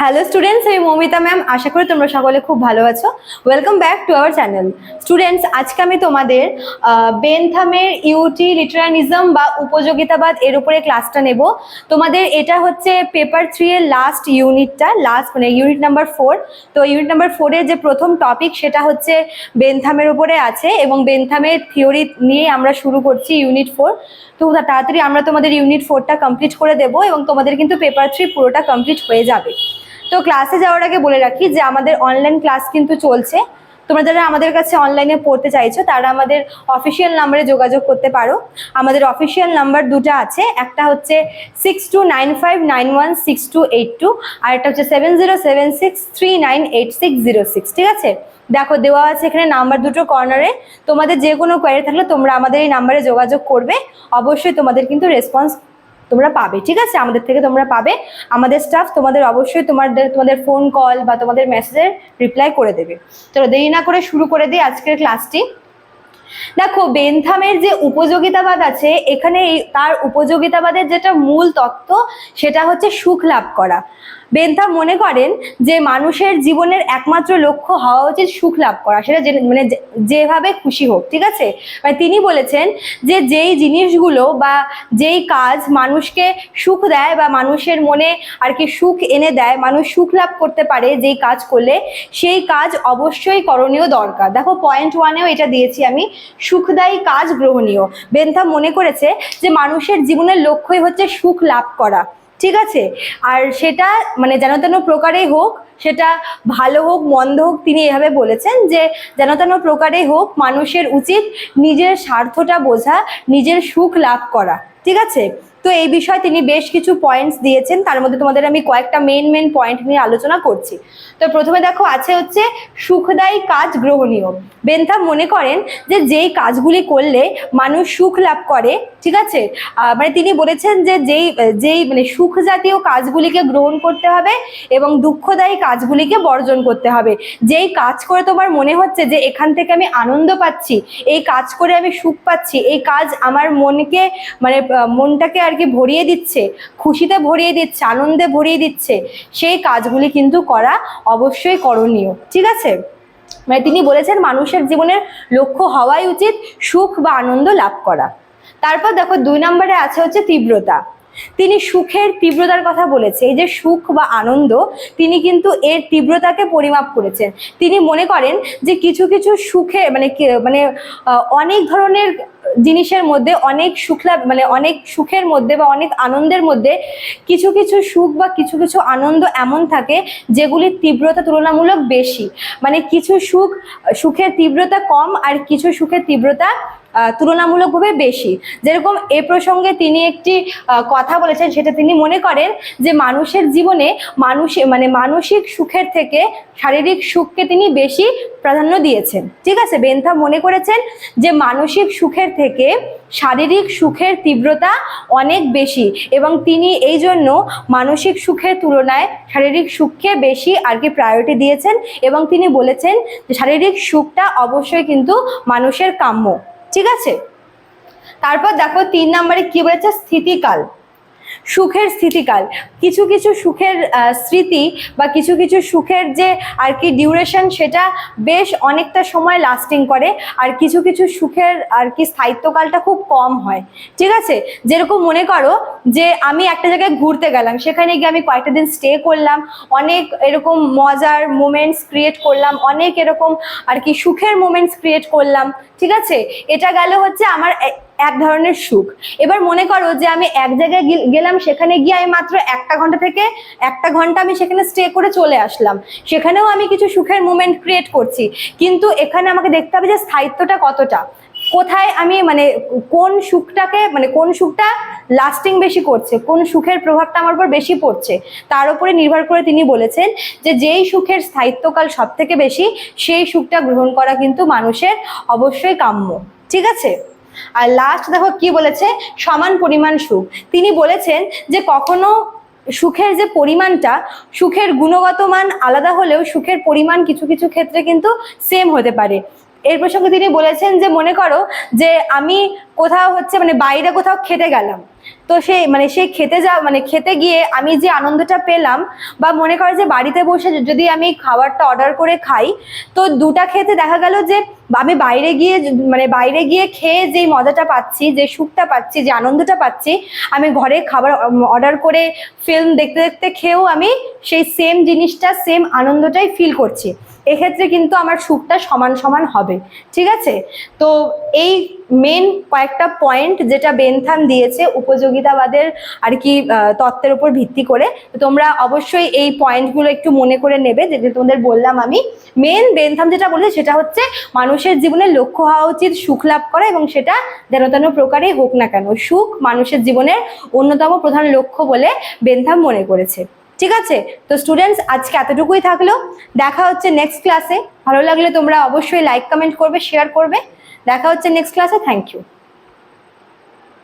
Hello students আমি Moumita ma'am আশা করি তোমরা সকলে খুব ভালো আছো। Welcome back to our channel students আজকে আমি তোমাদের বেনথামের ইউটি লিটারানিজম বা উপযোগিতাবাদ এর উপরে ক্লাসটা নেব। তোমাদের এটা হচ্ছে পেপার থ্রি এর লাস্ট ইউনিটটা লাস্ট মানে ইউনিট নাম্বার ফোর তো ইউনিট নাম্বার ফোরের যে প্রথম টপিক সেটা হচ্ছে বেনথামের উপরে আছে এবং বেনথামের থিওরি নিয়ে আমরা শুরু করছি ইউনিট ফোর তো তাড়াতাড়ি আমরা তোমাদের ইউনিট ফোরটা কমপ্লিট করে দেবো এবং তোমাদের কিন্তু পেপার থ্রি পুরোটা কমপ্লিট হয়ে যাবে। তো ক্লাসে যাওয়ার আগে বলে রাখি যে আমাদের অনলাইন ক্লাস কিন্তু চলছে। তোমরা যারা আমাদের কাছে অনলাইনে পড়তে চাইছো, তারা আমাদের অফিসিয়াল নাম্বারে যোগাযোগ করতে পারো। আমাদের অফিসিয়াল নাম্বার দুটো আছে, একটা হচ্ছে six two nine five nine one six two eight two আর একটা হচ্ছে seven zero seven six three nine eight six zero six ঠিক আছে? দেখো, দেওয়া আছে এখানে নাম্বার দুটো কর্নারে তোমাদের যে কোনো কোয়ারি থাকলে তোমরা আমাদের এই নাম্বারে যোগাযোগ করবে। অবশ্যই তোমাদের কিন্তু রেসপন্স তোমরা পাবে, ঠিক আছে? আমাদের থেকে তোমরা পাবে। আমাদের স্টাফ তোমাদের অবশ্যই তোমাদের তোমাদের ফোন কল বা তোমাদের মেসেজের রিপ্লাই করে দেবে। তো দেরি না করে শুরু করে দিই আজকের ক্লাসটি দেখো বেনথামের যে উপযোগিতাবাদ আছে, এখানে তার উপযোগিতাবাদের যেটা মূল তত্ত্ব, সেটা হচ্ছে সুখ লাভ করা। বেনথাম মনে করেন যে মানুষের জীবনের একমাত্র লক্ষ্য হওয়া উচিত সুখ লাভ করা, সেটা মানে যেভাবে খুশি হোক, ঠিক আছে? মানে তিনি বলেছেন যে যেই জিনিসগুলো বা যেই কাজ মানুষকে সুখ দেয় বা মানুষের মনে আর কি সুখ এনে দেয়, মানুষ সুখ লাভ করতে পারে যেই কাজ করলে, সেই কাজ অবশ্যই করণীয় দরকার। দেখো পয়েন্ট ওয়ানেও এটা দিয়েছি আমি, সুখদায়ী কাজ গ্রহণীয়। বেনথা মনে করেছে যে মানুষের জীবনের লক্ষ্যই হচ্ছে সুখ লাভ করা। ঠিক আছে? আর সেটা মানে যেন তেন প্রকারেই হোক, সেটা ভালো হোক, মন্দ হোক, তিনি এভাবে বলেছেন যে যেন তেন প্রকারেই হোক, মানুষের উচিত নিজের স্বার্থটা বোঝা, নিজের সুখ লাভ করা। ঠিক আছে? তো এই বিষয়ে তিনি বেশ কিছু পয়েন্টস দিয়েছেন। তার মধ্যে তোমাদের আমি কয়েকটা মেন মেন পয়েন্ট নিয়ে আলোচনা করছি। তো প্রথমে দেখো, আছে হচ্ছে সুখদায়ী কাজ গ্রহণীয়। বেনথা মনে করেন যে যেই কাজগুলি করলে মানুষ সুখ লাভ করে, ঠিক আছে? মানে তিনি বলেছেন যে যেই যেই মানে সুখ জাতীয় কাজগুলিকে গ্রহণ করতে হবে এবং দুঃখদায়ী কাজগুলিকে বর্জন করতে হবে। যেই কাজ করে তোমার মনে হচ্ছে যে এখান থেকে আমি আনন্দ পাচ্ছি, এই কাজ করে আমি সুখ পাচ্ছি, এই কাজ আমার মনকে মানে মনটাকে আর কি ভরিয়ে দিচ্ছে, খুশিতে ভরিয়ে দিচ্ছে, আনন্দে ভরিয়ে দিচ্ছে, সেই কাজগুলি কিন্তু করা অবশ্যই করণীয়। ঠিক আছে? মানে তিনি বলেছেন, মানুষের জীবনের লক্ষ্য হওয়াই উচিত সুখ বা আনন্দ লাভ করা। তারপর দেখো, দুই নম্বরে আছে হচ্ছে তীব্রতা। তিনি সুখের তীব্রতার কথা বলেছে। এই যে সুখ বা আনন্দ, তিনি কিন্তু এর তীব্রতাকে পরিমাপ করেছেন। তিনি মনে করেন যে কিছু কিছু সুখে মানে মানে অনেক ধরনের জিনিসের মধ্যে অনেক সুখলা মানে অনেক সুখের মধ্যে বা অনেক আনন্দের মধ্যে কিছু কিছু সুখ বা কিছু কিছু আনন্দ এমন থাকে যেগুলির তীব্রতা তুলনামূলক বেশি। মানে কিছু সুখ, সুখের তীব্রতা কম আর কিছু সুখের তীব্রতা তুলনামূলকভাবে বেশি। যেরকম এ প্রসঙ্গে তিনি একটি কথা বলেছেন, সেটা তিনি মনে করেন যে মানুষের জীবনে মানুষ মানে মানসিক সুখের থেকে শারীরিক সুখকে তিনি বেশি প্রাধান্য দিয়েছেন। ঠিক আছে? বেন্থা মনে করেছেন যে মানসিক সুখের থেকে শারীরিক সুখের তীব্রতা অনেক বেশি এবং তিনি এই জন্য মানসিক সুখের তুলনায় শারীরিক সুখকে বেশি আর কি প্রায়োরিটি দিয়েছেন এবং তিনি বলেছেন যে শারীরিক সুখটা অবশ্যই কিন্তু মানুষের কাম্য। ঠিক আছে? তারপর দেখো তিন নম্বরে কি বলেছে? স্থিতিকাল। সুখের স্থিতিকাল। কিছু কিছু সুখের স্মৃতি বা কিছু কিছু সুখের যে আর কি ডিউরেশন সেটা বেশ অনেকটা সময় লাস্টিং করে আর কিছু কিছু সুখের আর কি স্থায়িত্বকালটা খুব কম হয়। ঠিক আছে? যেরকম মনে করো যে আমি একটা জায়গায় ঘুরতে গেলাম, সেখানে গিয়ে আমি কয়েকটা দিন স্টে করলাম, অনেক এরকম মজার মোমেন্টস ক্রিয়েট করলাম, অনেক এরকম আর কি সুখের মোমেন্টস ক্রিয়েট করলাম। ঠিক আছে? এটা গেল হচ্ছে আমার এক ধরনের সুখ। এবার মনে করো যে আমি এক জায়গায় গেলাম, সেখানে গিয়ে আমি মাত্র একটা ঘণ্টা থেকে একটা ঘণ্টা আমি সেখানে স্টে করে চলে আসলাম। সেখানেও আমি কিছু সুখের মুমেন্ট ক্রিয়েট করছি। কিন্তু এখানে আমাকে দেখতে হবে যে স্থায়িত্বটা কতটা। কোথায় আমি মানে কোন সুখটাকে মানে কোন সুখটা লাস্টিং বেশি করছে, কোন সুখের প্রভাবটা আমার উপর বেশি পড়ছে, তার উপরে নির্ভর করে তিনি বলেছেন যে যেই সুখের স্থায়িত্বকাল সব থেকে বেশি, সেই সুখটা গ্রহণ করা কিন্তু মানুষের অবশ্যই কাম্য। ঠিক আছে? আর লাস্ট দেখো কি বলেছে? সমান পরিমাণ সুখ। তিনি বলেছেন যে কখনো সুখের যে পরিমাণটা, সুখের গুণগত মান আলাদা হলেও সুখের পরিমাণ কিছু কিছু ক্ষেত্রে কিন্তু সেম হতে পারে। এর প্রসঙ্গে তিনি বলেছেন যে, মনে করো যে আমি কোথাও হচ্ছে মানে বাইরে কোথাও খেতে গেলাম। তো সেই মানে সেই খেতে যা মানে খেতে গিয়ে আমি যে আনন্দটা পেলাম বা মনে করে যে বাড়িতে বসে যদি আমি খাবারটা অর্ডার করে খাই, তো দুটা খেতে দেখা গেল যে আমি বাইরে গিয়ে মানে বাইরে গিয়ে খেয়ে যেই মজাটা পাচ্ছি, যে সুখটা পাচ্ছি, যে আনন্দটা পাচ্ছি, আমি ঘরে খাবার অর্ডার করে ফিল্ম দেখতে দেখতে খেয়েও আমি সেই সেম জিনিসটা সেম আনন্দটাই ফিল করছি। এক্ষেত্রে কিন্তু আমার সুখটা সমান সমান হবে। ঠিক আছে? তো এই মেন কয়েকটা পয়েন্ট যেটা বেনথাম দিয়েছে উপযোগিতাবাদের আর কি তত্ত্বের উপর ভিত্তি করে। তোমরা অবশ্যই এই পয়েন্টগুলো একটু মনে করে নেবে, যেটা তোমাদের বললাম আমি। মেন বেনথাম যেটা বলেছে, সেটা হচ্ছে মানুষের জীবনে লক্ষ্য হওয়া উচিত, সুখ লাভ করা এবং সেটা যেন তেন প্রকারেই হোক না কেন। সুখ মানুষের জীবনের অন্যতম প্রধান লক্ষ্য বলে বেনথাম মনে করেছে। ঠিক আছে? তো স্টুডেন্টস আজকে এতটুকুই থাকল। দেখা হচ্ছে নেক্সট ক্লাসে ভালো লাগলে তোমরা অবশ্যই লাইক কমেন্ট করবে শেয়ার করবে। দেখা হচ্ছে নেক্সট ক্লাসে থ্যাংক ইউ